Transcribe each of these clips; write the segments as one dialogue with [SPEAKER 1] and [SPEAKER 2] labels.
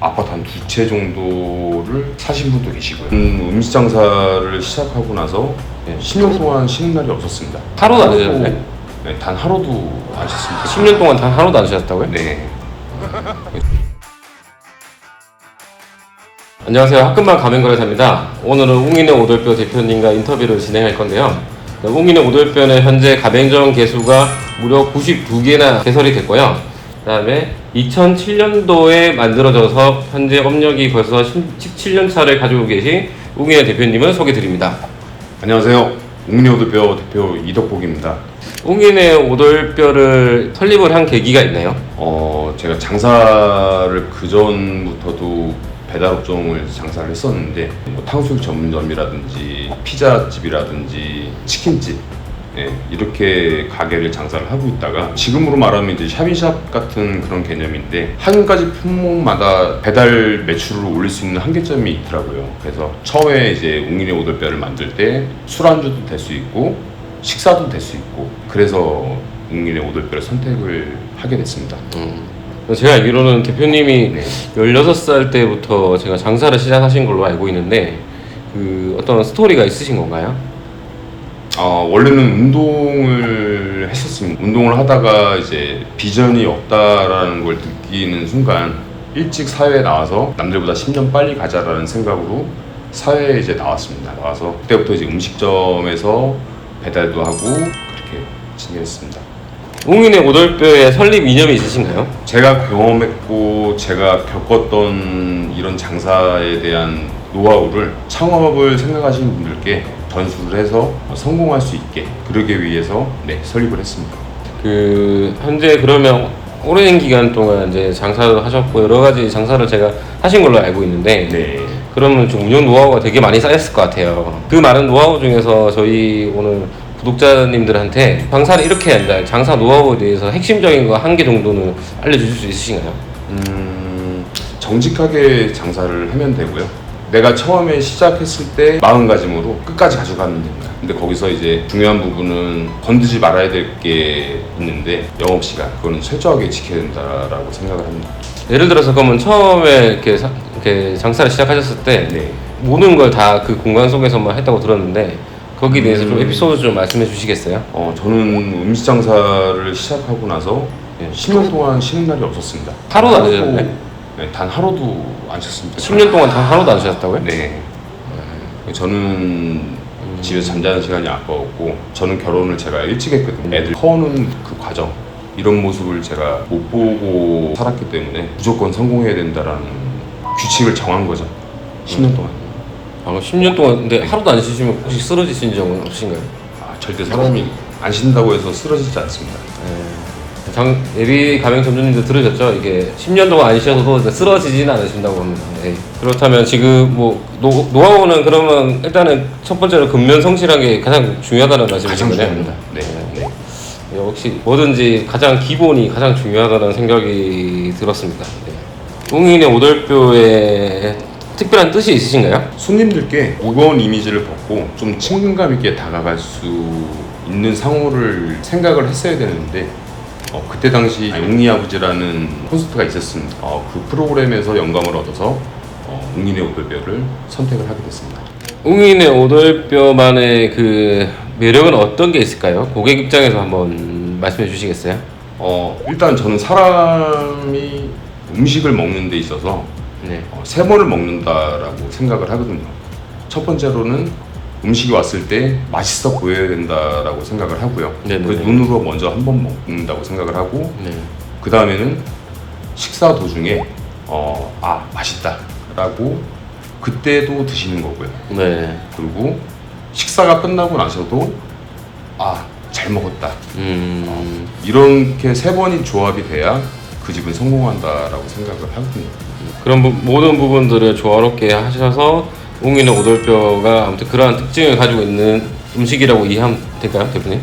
[SPEAKER 1] 아파트 한 두 채 정도를 사신 분도 계시고요. 음, 음식 장사를 시작하고 나서 예, 10년 동안 쉬는 날이 없었습니다.
[SPEAKER 2] 하루도 안 쉬셨네?
[SPEAKER 1] 네, 단 하루도 안 쉬었습니다.
[SPEAKER 2] 10년 동안 단 하루도 안 쉬셨다고요?
[SPEAKER 1] 네.
[SPEAKER 2] 안녕하세요. 학금방 가맹거래사입니다. 오늘은 웅인의 오돌뼈 대표님과 인터뷰를 진행할 건데요. 네, 웅인의 오돌뼈는 현재 가맹점 개수가 무려 92개나 개설이 됐고요. 그 다음에 2007년도에 만들어져서 현재 업력이 벌써 17년 차를 가지고 계신 웅인의 대표님을 소개 드립니다.
[SPEAKER 1] 안녕하세요. 웅리오드뼈 대표 이덕복입니다.
[SPEAKER 2] 웅인의 오돌뼈를 설립을 한 계기가 있나요?
[SPEAKER 1] 어, 제가 장사를 그 전부터도 배달 업종을 장사를 했었는데 뭐 탕수육 전문점이라든지 피자집이라든지 치킨집 예, 이렇게 가게를 장사를 하고 있다가 지금으로 말하면 이제 샤비샵 같은 그런 개념인데 한 가지 품목마다 배달 매출을 올릴 수 있는 한계점이 있더라고요. 그래서 처음에 이제 웅인의 오돌뼈를 만들 때 술안주도 될 수 있고 식사도 될 수 있고 그래서 웅인의 오돌뼈를 선택을 하게 됐습니다.
[SPEAKER 2] 음. 제가 알기로는 대표님이
[SPEAKER 1] 네.
[SPEAKER 2] 16살 때부터 제가 장사를 시작하신 걸로 알고 있는데 그 어떤 스토리가 있으신 건가요?
[SPEAKER 1] 어, 원래는 운동을 했었습니다. 운동을 하다가 이제 비전이 없다라는 걸 느끼는 순간 일찍 사회에 나와서 남들보다 10년 빨리 가자라는 생각으로 사회에 이제 나왔습니다. 나와서 그때부터 이제 음식점에서 배달도 하고 그렇게 지냈습니다.
[SPEAKER 2] 웅인의 오돌뼈의 설립 이념이 있으신가요?
[SPEAKER 1] 제가 경험했고 제가 겪었던 이런 장사에 대한 노하우를 창업을 생각하시는 분들께 전수를 해서 성공할 수 있게 그러기 위해서 네 설립을 했습니다.
[SPEAKER 2] 그 현재 그러면 오랜 기간 동안 이제 장사를 하셨고 여러 가지 장사를 제가 하신 걸로 알고 있는데
[SPEAKER 1] 네.
[SPEAKER 2] 그러면 좀 운영 노하우가 되게 많이 쌓였을 것 같아요. 그 많은 노하우 중에서 저희 오늘 구독자님들한테 장사를 이렇게 한다. 장사 노하우에 대해서 핵심적인 거 한 개 정도는 알려주실 수 있으신가요?
[SPEAKER 1] 음, 정직하게 장사를 하면 되고요. 내가 처음에 시작했을 때 마음가짐으로 끝까지 가져가면 됩니다. 근데 거기서 이제 중요한 부분은 건드지 말아야 될 게 있는데 영업 시간 그거는 철저하게 지켜야 된다라고 생각을 합니다.
[SPEAKER 2] 예를 들어서 그러면 처음에 이렇게, 사- 이렇게 장사를 시작하셨을 때
[SPEAKER 1] 네.
[SPEAKER 2] 모든 걸 다 그 공간 속에서만 했다고 들었는데 거기에 대해서 좀
[SPEAKER 1] 음.
[SPEAKER 2] 에피소드 좀 말씀해 주시겠어요?
[SPEAKER 1] 어, 저는 음식 장사를 시작하고 나서 예, 10년 동안 쉬는 날이 없었습니다.
[SPEAKER 2] 하루도 안 쉬셨네?
[SPEAKER 1] 네, 단 하루도 안 쉬었습니다.
[SPEAKER 2] 10년 동안 단 하루도 안 쉬셨다고요?
[SPEAKER 1] 네. 저는 집에서 잠자는 시간이 아까웠고 저는 결혼을 제가 일찍 했거든요. 애들 커오는 그 과정 이런 모습을 제가 못 보고 살았기 때문에 무조건 성공해야 된다라는 규칙을 정한 거죠. 10년 동안.
[SPEAKER 2] 아, 10년 동안 근데 하루도 안 쉬시면 혹시 쓰러지신 적은 없으신가요?
[SPEAKER 1] 아, 절대 사람이 안 쉰다고 해서 쓰러지지 않습니다.
[SPEAKER 2] 장, 예비 가맹 점주님들 들으셨죠? 이게 10년 동안 안 쉬어서도 쓰러지지는 않으신다고 합니다. 네. 그렇다면 지금 뭐 노, 노하우는 그러면 일단은 첫 번째로 근면 성실한 게 가장 중요하다는 말씀이신
[SPEAKER 1] 가장
[SPEAKER 2] 거네요?
[SPEAKER 1] 중요합니다. 네. 네.
[SPEAKER 2] 네, 역시 뭐든지 가장 기본이 가장 중요하다는 생각이 들었습니다. 네. 웅인의 오돌뼈에 특별한 뜻이 있으신가요?
[SPEAKER 1] 손님들께 무거운 이미지를 벗고 좀 친근감 있게 다가갈 수 있는 상호를 생각을 했어야 되는데 어, 그때 당시 용리 아버지라는 콘서트가 있었습니다. 어, 그 프로그램에서 영감을 얻어서 어, 웅인의 오돌뼈를 선택을 하게 됐습니다.
[SPEAKER 2] 웅인의 오돌뼈만의 그 매력은 어떤 게 있을까요? 고객 입장에서 한번 말씀해 주시겠어요?
[SPEAKER 1] 어, 일단 저는 사람이 음식을 먹는 데 있어서
[SPEAKER 2] 네.
[SPEAKER 1] 어, 세 번을 먹는다라고 생각을 하거든요. 첫 번째로는 음식이 왔을 때 맛있어 보여야 된다라고 생각을 하고요.
[SPEAKER 2] 네네네.
[SPEAKER 1] 그 눈으로 먼저 한 번 먹는다고 생각을 하고
[SPEAKER 2] 네.
[SPEAKER 1] 그 다음에는 식사 도중에 어, 아 맛있다라고 그때도 드시는 거고요.
[SPEAKER 2] 네.
[SPEAKER 1] 그리고 식사가 끝나고 나서도 아 잘 먹었다
[SPEAKER 2] 음.
[SPEAKER 1] 이렇게 세 번이 조합이 돼야 그 집은 성공한다라고 생각을 하거든요.
[SPEAKER 2] 그런 부, 모든 부분들을 조화롭게 하셔서 웅이는 오돌뼈가 아무튼 그러한 특징을 가지고 있는 음식이라고 이해하면 될까요, 대표님?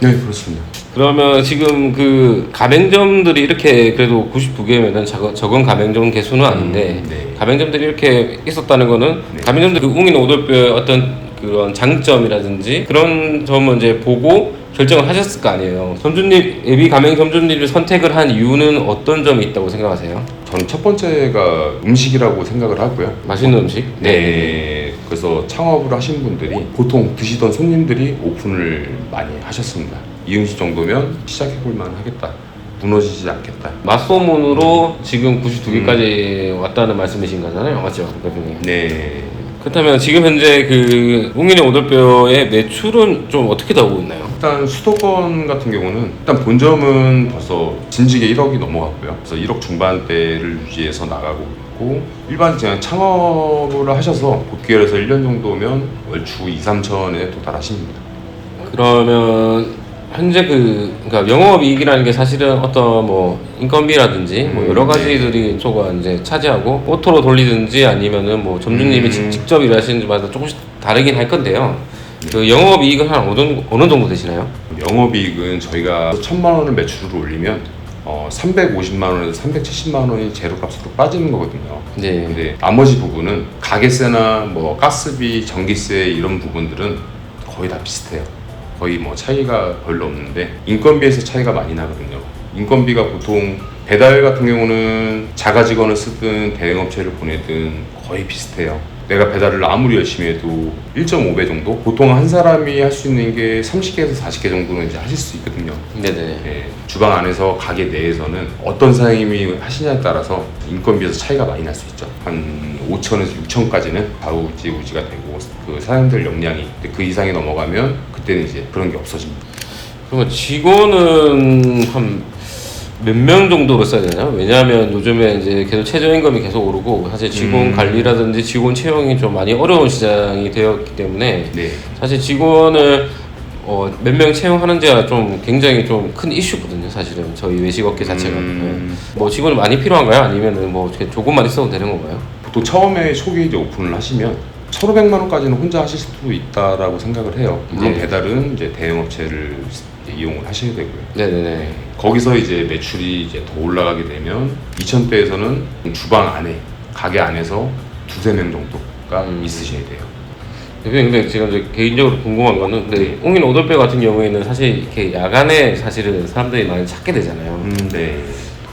[SPEAKER 1] 네 그렇습니다.
[SPEAKER 2] 그러면 지금 그 가맹점들이 이렇게 그래도 99개면은 적은 가맹점 개수는 아닌데
[SPEAKER 1] 음, 네.
[SPEAKER 2] 가맹점들이 이렇게 있었다는 거는
[SPEAKER 1] 네.
[SPEAKER 2] 가맹점들 그 웅이는 오돌뼈의 어떤 그 그런 장점이라든지 그런 점을 이제 보고 결정을 하셨을 거 아니에요. 점주님 예비 가맹 점주님을 선택을 한 이유는 어떤 점이 있다고 생각하세요?
[SPEAKER 1] 저는 첫 번째가 음식이라고 생각을 하고요.
[SPEAKER 2] 맛있는 음식?
[SPEAKER 1] 네. 그래서 창업을 하신 분들이 보통 드시던 손님들이 오픈을 많이 하셨습니다. 이 음식 정도면 시작해볼만 하겠다. 무너지지 않겠다.
[SPEAKER 2] 맛소문으로 지금 92개까지 왔다는 말씀이신 거잖아요, 맞죠, 대표님?
[SPEAKER 1] 네.
[SPEAKER 2] 그렇다면 지금 현재 그 웅인의 오돌뼈의 매출은 좀 어떻게 나오고 있나요?
[SPEAKER 1] 일단 수도권 같은 경우는 일단 본점은 벌써 진지게 1억이 넘어갔고요. 그래서 1억 중반대를 유지해서 나가고 있고 일반 그냥 창업을 하셔서 복귀해서 1년 정도면 월주 2, 3천에 도달하십니다.
[SPEAKER 2] 그러면 현재 그 그러니까 영업이익이라는 게 사실은 어떤 뭐 인건비라든지 뭐
[SPEAKER 1] 음,
[SPEAKER 2] 여러 가지들이 조가 이제 차지하고 오토로 돌리든지 아니면은 뭐 점주님이
[SPEAKER 1] 음.
[SPEAKER 2] 직- 직접 일하시는지마다 조금씩 다르긴 할 건데요. 그 영업이익은 한 어느, 어느 정도 되시나요?
[SPEAKER 1] 영업이익은 저희가 1천만 원을 매출을 올리면 어, 350만 원에서 370만 원이 재료값으로 빠지는 거거든요.
[SPEAKER 2] 네.
[SPEAKER 1] 근데 나머지 부분은 가게세나 뭐 가스비, 전기세 이런 부분들은 거의 다 비슷해요. 거의 뭐 차이가 별로 없는데 인건비에서 차이가 많이 나거든요. 인건비가 보통 배달 같은 경우는 자가 직원을 쓰든 대행업체를 보내든 거의 비슷해요. 내가 배달을 아무리 열심히 해도 1.5배 정도? 보통 한 사람이 할 수 있는 게 30개에서 40개 정도는 이제 하실 수 있거든요.
[SPEAKER 2] 네네.
[SPEAKER 1] 예, 주방 안에서 가게 내에서는 어떤 사장님이 하시냐에 따라서 인건비에서 차이가 많이 날 수 있죠. 한 5천에서 6천까지는 좌우지우지가 되고 그 사장들 역량이 그 이상이 넘어가면 그때는 이제 그런 게 없어집니다.
[SPEAKER 2] 그러면 직원은 한 몇 명 정도로 써야 되나요? 왜냐하면 요즘에 이제 계속 최저임금이 계속 오르고 사실 직원
[SPEAKER 1] 음.
[SPEAKER 2] 관리라든지 직원 채용이 좀 많이 어려운 시장이 되었기 때문에
[SPEAKER 1] 네.
[SPEAKER 2] 사실 직원을 어, 몇 명 채용하는지가 좀 굉장히 좀 큰 이슈거든요. 사실은 저희 외식업계 자체가
[SPEAKER 1] 음.
[SPEAKER 2] 네. 뭐 직원이 많이 필요한가요? 아니면은 뭐 조금만 있어도 되는 건가요?
[SPEAKER 1] 보통 처음에 초기에 이제 오픈을 하시면 1,500만 원까지는 혼자 하실 수도 있다라고 생각을 해요. 물론
[SPEAKER 2] 네.
[SPEAKER 1] 배달은 이제 대행업체를 이용을 하셔야 되고요.
[SPEAKER 2] 네네네.
[SPEAKER 1] 거기서 이제 매출이 이제 더 올라가게 되면 2,000대에서는 주방 안에 가게 안에서 두세 명 정도가
[SPEAKER 2] 음.
[SPEAKER 1] 있으셔야 돼요.
[SPEAKER 2] 대표님 근데 제가 이제 개인적으로 궁금한 거는 근데
[SPEAKER 1] 네.
[SPEAKER 2] 옹인 오돌뼈 같은 경우에는 사실 이렇게 야간에 사실은 사람들이 많이 찾게 되잖아요.
[SPEAKER 1] 음, 네.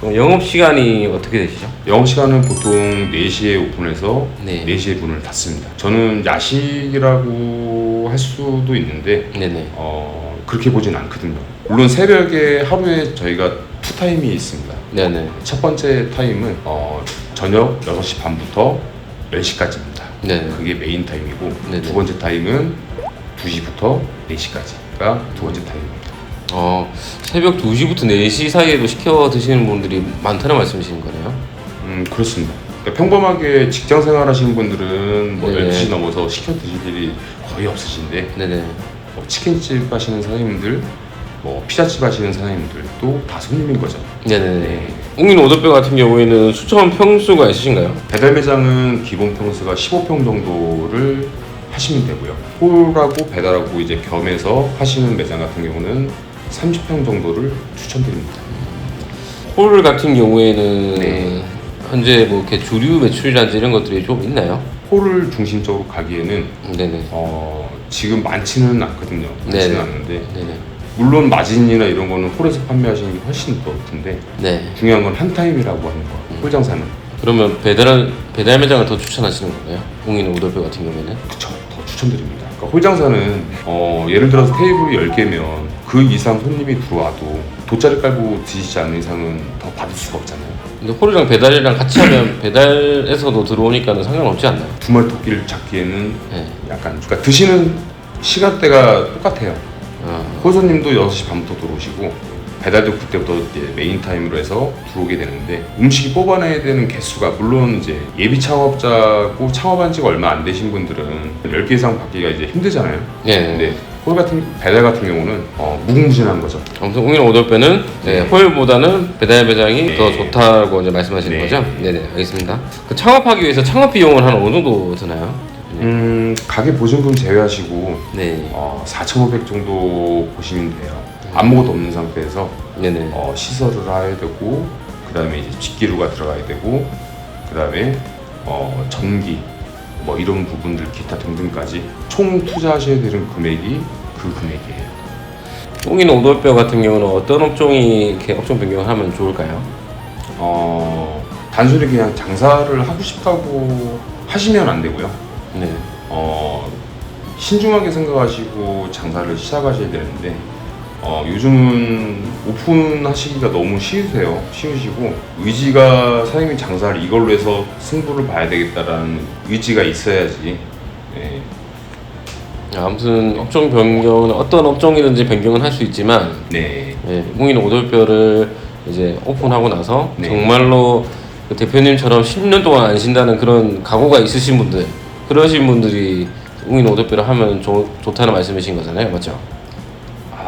[SPEAKER 2] 그럼 영업 시간이 어떻게 되시죠?
[SPEAKER 1] 영업 시간은 보통 4시에 오픈해서
[SPEAKER 2] 네.
[SPEAKER 1] 4시에 문을 닫습니다. 저는 야식이라고 할 수도 있는데
[SPEAKER 2] 네네.
[SPEAKER 1] 어, 그렇게 보진 않거든요. 물론 새벽에 하루에 저희가 투 타임이 있습니다.
[SPEAKER 2] 네네.
[SPEAKER 1] 첫 번째 타임은 어, 저녁 6시 반부터 10시까지입니다.
[SPEAKER 2] 네네.
[SPEAKER 1] 그게 메인 타임이고
[SPEAKER 2] 네네.
[SPEAKER 1] 두 번째 타임은 2시부터 4시까지가 두 번째 타임입니다.
[SPEAKER 2] 어 새벽 2시부터 4시 사이에도 시켜 드시는 분들이 많다는 말씀이신 거네요.
[SPEAKER 1] 음 그렇습니다. 그러니까 평범하게 직장 생활 하시는 분들은 뭐
[SPEAKER 2] 네네.
[SPEAKER 1] 12시 넘어서 시켜 드실 일이 거의 없으신데
[SPEAKER 2] 네네.
[SPEAKER 1] 뭐 치킨집 하시는 사장님들, 뭐 피자집 하시는 사장님들도 다 손님인 거죠.
[SPEAKER 2] 네네네. 옹인 오돌뼈 같은 경우에는 수천 평수가 있으신가요?
[SPEAKER 1] 배달 매장은 기본 평수가 15평 정도를 하시면 되고요. 홀하고 배달하고 이제 겸해서 하시는 매장 같은 경우는 30평 정도를 추천드립니다.
[SPEAKER 2] 홀 같은 경우에는
[SPEAKER 1] 네.
[SPEAKER 2] 현재 뭐 이렇게 주류 매출이라든지 이런 것들이 좀 있나요?
[SPEAKER 1] 홀을 중심적으로 가기에는
[SPEAKER 2] 네네.
[SPEAKER 1] 어, 지금 많지는 않거든요. 많지는
[SPEAKER 2] 네네.
[SPEAKER 1] 않는데
[SPEAKER 2] 네네.
[SPEAKER 1] 물론 마진이나 이런 거는 홀에서 판매하시는 게 훨씬 더 높은데
[SPEAKER 2] 네.
[SPEAKER 1] 중요한 건 한 타임이라고 하는 거. 홀 장사는
[SPEAKER 2] 그러면 배달 배달 매장을 더 추천하시는 건가요? 옹인 오돌뼈 같은 경우에는?
[SPEAKER 1] 그쵸 더 추천드립니다. 그러니까 홀 장사는 어, 예를 들어서 테이블이 10개면 그 이상 손님이 들어와도 돗자리 깔고 드시지 않는 이상은 더 받을 수가 없잖아요.
[SPEAKER 2] 근데 홀이랑 배달이랑 같이 하면 배달에서도 들어오니까는 상관없지 않나요?
[SPEAKER 1] 두말 토끼를 잡기에는
[SPEAKER 2] 네.
[SPEAKER 1] 약간 그러니까 드시는 시간대가 똑같아요.
[SPEAKER 2] 아,
[SPEAKER 1] 홀손님도 6시 반부터 들어오시고 배달도 그때부터 이제 메인 타임으로 해서 들어오게 되는데 음식이 뽑아내야 되는 개수가 물론 이제 예비 창업자고 창업한 지가 얼마 안 되신 분들은 10개 이상 받기가 이제 힘들잖아요.
[SPEAKER 2] 네.
[SPEAKER 1] 근데 홀 같은 배달 같은 경우는 어, 무궁무진한 거죠.
[SPEAKER 2] 아무튼 옹인 오돌뼈는 네, 홀보다는 배달 매장이
[SPEAKER 1] 네.
[SPEAKER 2] 더 좋다고 이제 말씀하시는
[SPEAKER 1] 네.
[SPEAKER 2] 거죠? 네네 알겠습니다. 그 창업하기 위해서 창업 비용은 한 어느 정도 드나요?
[SPEAKER 1] 음, 가게 보증금 제외하시고
[SPEAKER 2] 네.
[SPEAKER 1] 어, 4,500 정도 보시면 돼요. 아무것도 없는 상태에서
[SPEAKER 2] 네네.
[SPEAKER 1] 어, 시설을 해야 되고 그 다음에 이제 직기류가 들어가야 되고 그 다음에 어, 전기 뭐 이런 부분들 기타 등등까지 총 투자하셔야 되는 금액이 그 금액이에요.
[SPEAKER 2] 웅인 오돌뼈 같은 경우는 어떤 업종이 이렇게 업종 변경을 하면 좋을까요?
[SPEAKER 1] 어, 단순히 그냥 장사를 하고 싶다고 하시면 안 되고요.
[SPEAKER 2] 네.
[SPEAKER 1] 어, 신중하게 생각하시고 장사를 시작하셔야 되는데 어, 요즘은 오픈하시기가 너무 쉬우세요. 쉬우시고 의지가 사장님이 장사를 이걸로 해서 승부를 봐야 되겠다라는 의지가 있어야지. 예,
[SPEAKER 2] 아무튼 업종 변경은 어떤 업종이든지 변경은 할 수 있지만
[SPEAKER 1] 네,
[SPEAKER 2] 예, 웅인 오돌뼈를 이제 오픈하고 나서
[SPEAKER 1] 네.
[SPEAKER 2] 정말로 그 대표님처럼 10년 동안 안 쉰다는 그런 각오가 있으신 분들 그러신 분들이 웅인 오돌뼈를 하면 좋, 좋다는 말씀이신 거잖아요, 맞죠?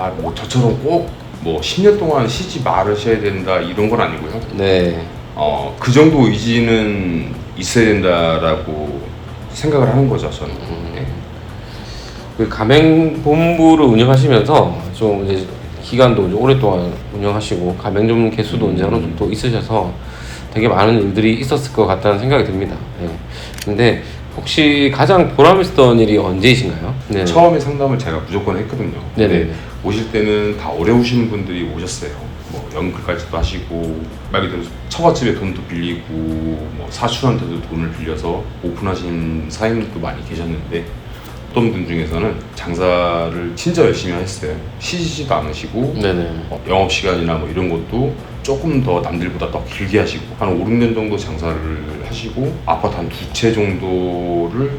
[SPEAKER 1] 아, 뭐 저처럼 꼭 뭐 10년 동안 쉬지 말으셔야 된다 이런 건 아니고요.
[SPEAKER 2] 네,
[SPEAKER 1] 어, 그 정도 의지는 있어야 된다라고 생각을 하는 거죠, 저는. 예.
[SPEAKER 2] 그 가맹 본부를 운영하시면서 좀 이제 기간도 이제 오랫동안 운영하시고 가맹 점 개수도 이제 어느 정도 있으셔서 되게 많은 일들이 있었을 것 같다는 생각이 듭니다. 예. 근데 혹시 가장 보람 있었던 일이 언제이신가요? 네.
[SPEAKER 1] 처음에 상담을 제가 무조건 했거든요.
[SPEAKER 2] 네네.
[SPEAKER 1] 근데 오실 때는 다 어려우신 분들이 오셨어요. 뭐 연극까지도 하시고 말 그대로 처갓집에 돈도 빌리고 뭐 사촌한테도 돈을 빌려서 오픈하신 사장님들도 많이 계셨는데 어떤 분 중에서는 장사를 진짜 열심히 했어요. 쉬시지도 않으시고
[SPEAKER 2] 네네.
[SPEAKER 1] 어, 영업 시간이나 뭐 이런 것도 조금 더 남들보다 더 길게 하시고 한 5, 6년 정도 장사를 하시고 아파트 한 두 채 정도를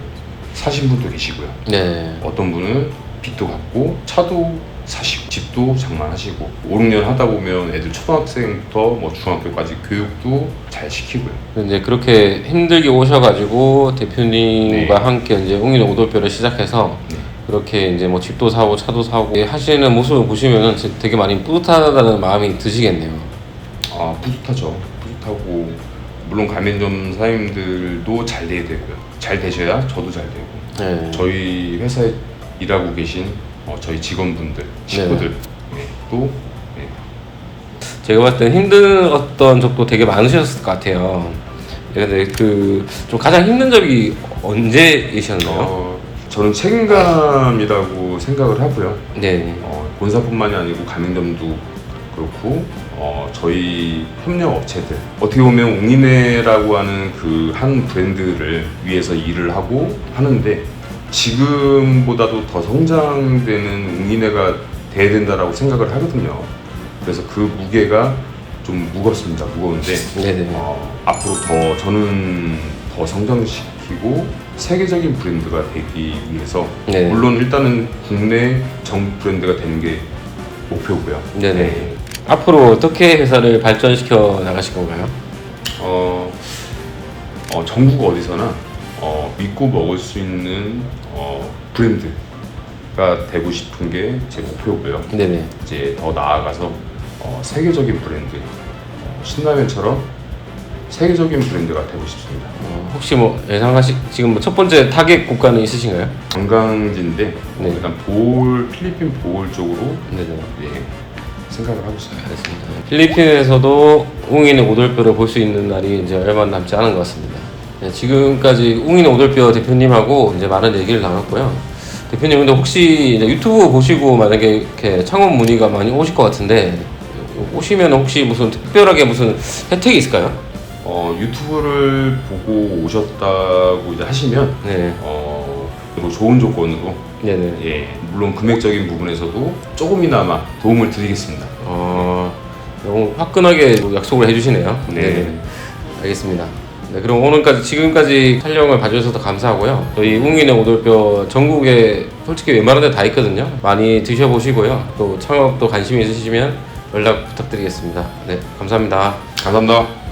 [SPEAKER 1] 사신 분도 계시고요.
[SPEAKER 2] 네.
[SPEAKER 1] 어떤 분은 빚도 갚고 차도 사시고 집도 장만하시고 5, 6년 하다 보면 애들 초등학생부터 뭐 중학교까지 교육도 잘 시키고요.
[SPEAKER 2] 이제 그렇게 힘들게 오셔가지고 대표님과
[SPEAKER 1] 네.
[SPEAKER 2] 함께 이제 웅인 오돌뼈를 시작해서
[SPEAKER 1] 네.
[SPEAKER 2] 그렇게 이제 뭐 집도 사고 차도 사고 하시는 모습을 보시면은 되게 많이 뿌듯하다는 마음이 드시겠네요.
[SPEAKER 1] 아 뿌듯하죠. 뿌듯하고 물론 가맹점 사장님들도 잘 돼야 되고요. 잘 되셔야 저도 잘 되고
[SPEAKER 2] 네.
[SPEAKER 1] 저희 회사에 일하고 계신 어, 저희 직원분들, 식구들 네, 또 네.
[SPEAKER 2] 제가 봤을 때 힘들었던 적도 되게 많으셨을 것 같아요. 네, 근데 그 좀 가장 힘든 적이 언제이셨나요?
[SPEAKER 1] 어, 저는 책임감이라고 생각을 하고요.
[SPEAKER 2] 네.
[SPEAKER 1] 어, 본사뿐만이 아니고 가맹점도 그렇고 어, 저희 협력 업체들 어떻게 보면 웅이네라고 하는 그 한 브랜드를 위해서 일을 하고 하는데 지금보다도 더 성장되는 웅이네가 돼야 된다라고 생각을 하거든요. 그래서 그 무게가 좀 무겁습니다. 무거운데
[SPEAKER 2] 네네.
[SPEAKER 1] 어, 앞으로 더 저는 더 성장시키고 세계적인 브랜드가 되기 위해서
[SPEAKER 2] 네.
[SPEAKER 1] 물론 일단은 국내 정 브랜드가 되는 게 목표고요.
[SPEAKER 2] 네네. 앞으로 어떻게 회사를 발전시켜 나가실 건가요?
[SPEAKER 1] 어, 어, 전국 어디서나 어, 믿고 먹을 수 있는 어, 브랜드가 되고 싶은 게 제 목표고요.
[SPEAKER 2] 네네.
[SPEAKER 1] 이제 더 나아가서 어, 세계적인 브랜드 어, 신라면처럼 세계적인 브랜드가 되고 싶습니다.
[SPEAKER 2] 어, 혹시 뭐 예상하시 지금 뭐첫 번째 타겟 국가는 있으신가요?
[SPEAKER 1] 관광지인데
[SPEAKER 2] 네.
[SPEAKER 1] 일단 보홀 필리핀 보홀 쪽으로
[SPEAKER 2] 네네.
[SPEAKER 1] 예, 생각을 하고 있어요.
[SPEAKER 2] 알겠습니다. 필리핀에서도 웅인의 오돌뼈를 볼 수 있는 날이 이제 얼마 남지 않은 것 같습니다. 네, 지금까지 웅인의 오돌뼈 대표님하고 이제 많은 얘기를 나눴고요. 대표님 근데 혹시 이제 유튜브 보시고 만약에 이렇게 창업 문의가 많이 오실 것 같은데 오시면 혹시 무슨 특별하게 무슨 혜택이 있을까요?
[SPEAKER 1] 어, 유튜브를 보고 오셨다고 이제 하시면
[SPEAKER 2] 네,
[SPEAKER 1] 어, 그리고 좋은 조건으로
[SPEAKER 2] 네네.
[SPEAKER 1] 예, 물론 금액적인 부분에서도 조금이나마 도움을 드리겠습니다.
[SPEAKER 2] 어, 너무 화끈하게 약속을 해주시네요.
[SPEAKER 1] 네.
[SPEAKER 2] 네네. 알겠습니다. 네, 그럼 오늘까지 지금까지 촬영을 봐주셔서 감사하고요. 저희 웅인의 오돌뼈 전국에 솔직히 웬만한 데 다 있거든요. 많이 드셔보시고요. 또 창업도 관심이 있으시면 연락 부탁드리겠습니다. 네, 감사합니다.
[SPEAKER 1] 감사합니다.